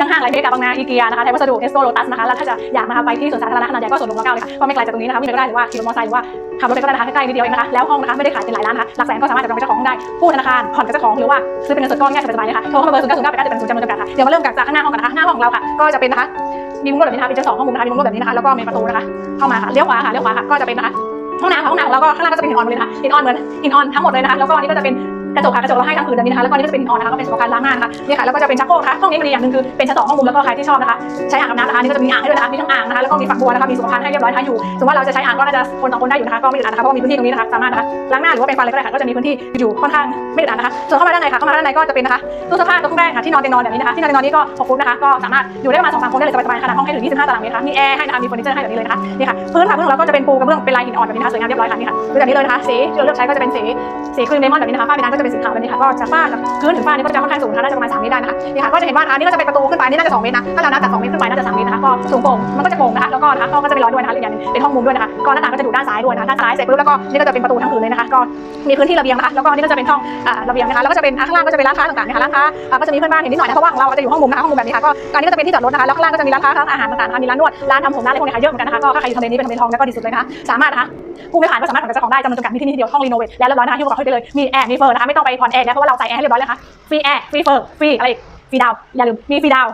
ทั้งห้างไรเมกาบางนาอีเกียนะคะไทยวัสดุเอสโกโลตัสนะคะแล้วถ้าจะอยากนะคะไปที่สวนสาธารณะขนาดใหญ่ก็สวนหลวงรเก้าเลยค่ะก็ไม่ไกลจากตรงนี้นะคะวิ่งไปก็ได้หรือว่าขี่รถมอเตอร์ไซค์หรือว่าขับรถไปก็ได้นะคะใกล้ๆนิดเดียวเองนะคะแล้วห้องนะคะไม่ได้ขายเป็นหลายร้านนะคะหลักแสนก็สามารถจับจองเป็นเจ้าของได้กู้ธนาคารผ่อนกับเจ้าของหรือว่าซื้อเป็นเงินสดก้อนง่ายสบายๆเลยค่ะโทรเข้ามาเบอร์ศูนย์เก้าศูนย์เก้าแปดเก้าเจ็ดแปดศูนย์จำนวนจำกัดค่ะเดี๋ยวมาเริ่มจากข้างหน้าห้องกันนะคะหน้าห้องของเราค่ะก็จะเป็นนะคะมีมุมรถแบบนี้นะคะเป็นชั้นสองห้องมุมนะคะมีมุมรถแบบนี้นะคะแล้วก็มีประตูนะคะเข้ามาค่ะเลี้ยวขวาค่ะเลี้ยวขวาค่ะก็จะเป็นนะคะห้องน้ำค่ะห้องน้ำของเราก็ข้างล่างก็จะเป็นหินอ่อนหมดเลยนะคะหินอ่อนเหมือนหินอ่อนทั้งหมดเลยนะคะแล้วก็อันนี้ก็จะเป็น กระจกค่ะกระจกเราให้ทั้งผืนแบบนี้นะคะแล้วก็นนี้ก็จะเป็นออนนะคะก็เป็นสำหรับการล้างหน้านะคะนี่ค่ะแล้วก็จะเป็นชักโครกนะคะห้องนี้มันดีอย่างหนึ่งคือเป็นชั้นสองห้องมุมแล้วก็ใครที่ชอบนะคะใช้อ่างอาบน้ำนะคะนี่ก็จะมีอ่างให้ด้วยนะคะมีทั้งอ่างนะคะแล้วก็มีฝักบัวนะคะมีสุขภัณฑ์ให้เรียบร้อยนะคะอยู่สมมติว่าเราจะใช้อ่างก็น่าจะคนสองคนได้อยู่นะคะก็ไม่อึดอัดนะคะเพราะมีพื้นที่ตรงนี้นะคะสามารถนะคะล้างหน้าหรือว่าเป็นฟันอะไรก็ได้ค่ะก็จะมีพื้นที่อยู่ค่อนข้างไม่อึดอัดนะคะส่วนเข้ามาด้านในค่ะเข้ามาด้านในก็จะเป็นนะคะตู้เสื้อผ้าตัวเครื่องแรกค่ะที่นอนเตียงนอนแบบนี้นะคะที่นอนเตียงนอนนี้ก็6ฟุตนะคะก็สามารถอยู่ได้ประมาณสองสามคนได้เลยสบายๆขนาดห้องให้ถึง25ตารางเมตรนะคะมีแอร์ให้นะคะมีเฟอร์นิเจอร์ให้แบบนี้เลยนะคะนี่ค่ะพื้นค่ะพื้นของเราก็จะเป็นปูกระเบื้องเป็นลายหินอ่อนแบบนี้นะคะสวยงามเรียบร้อยค่ะนี่ค่ะดูแบบนี้เลยนะคะสีที่เราเลือกใช้ก็จะเป็นสีสีครีมเลมอนแบบนี้นะคะฝ้าเพดานก็จะเป็นสีขาวแบบนี้ค่ะก็จะฝ้าจากพื้นถึงฝ้านี่ก็จะค่อนข้างสูงนะคะน่าจะประมาณ3เมตรได้นะคะนี่ค่ะก็จะเห็นว่านะคะนี่ก็จะเป็นประตูขึ้นไปนี่น่าจะ2เมตรนะถ้าเรานับจาก2เมตรขึ้นไปน่าจะ3เมตรนะคะก็สูงโป่งมันก็จะโป่งนะคะแล้วก็นะคะห้องก็จะเป็นร้อยด้วยนะคะอีกอย่างนึงเป็นห้องมุมด้วยนะคะก็หน้าต่างก็จะอยู่ด้านซ้ายด้วยนะคะด้านซ้ายเสร็จปุ๊บแล้วก็นี่ก็จะเป็นประตูทั้งผืนเลยนะคะก็มีพื้นที่ระเบียงนะคะแล้วก็นี่ก็จะเป็นห้องระเบียงนะคะแล้วก็จะเป็นข้างล่างก็จะเป็นร้านค้าต่างๆนะคะร้านค้าก็จะมีเพื่อนบ้านเห็นนิดหน่อยนะเพราะว่าเราจะอยู่ห้องมุมนะคะห้องมุมแบบนี้ค่ะก็การนี้ก็จะเป็นที่จอดรถนะคะแล้วข้างล่างก็จะมีร้านค้าร้านอาหารต่างๆนะคะมีร้านนวดร้านทำผมร้านอะไรพวกนี้ค่ะเยอะเหมือนกันนะคะก็ใครอยู่ทำเลนี้เป็นทำเลทองแล้วก็ดีสุดเลยนะคะสามารถนะคะผู้ไม่ผ่านก็สามารถผ่อนกับเจ้าของได้จำนวนจำกัดมีที่นี่เดียวห้องรีโนเวทแล้วเรียบร้อยนะคะที่ประกอบให้ไปเลยมีแอร์มีเฟอร์นะคะไม่ต้องไปผ่อนแอร์นะเพราะว่าเราใส่แอร์ให้เรียบร้อยแล้วค่ะฟรีแอร์ฟรีเฟอร์ฟรีอะไรฟรีดาวอย่าลืมมีฟรีดาว